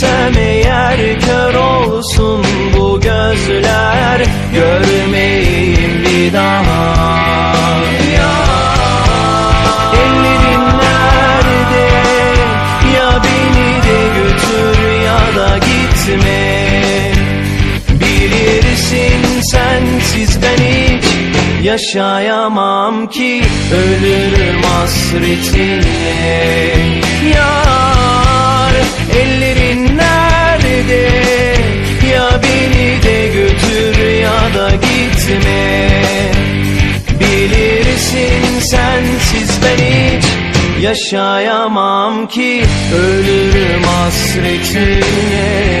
Göreceksem eğer kör olsun bu gözler Görmeyeyim bir daha. Ya Ya beni de götür ya da gitme. Bilirsin sensiz ben hiç yaşayamam ki Ölürüm hasretinle Bilirsin sensiz ben hiç yaşayamam ki. Ölürüm hasretinle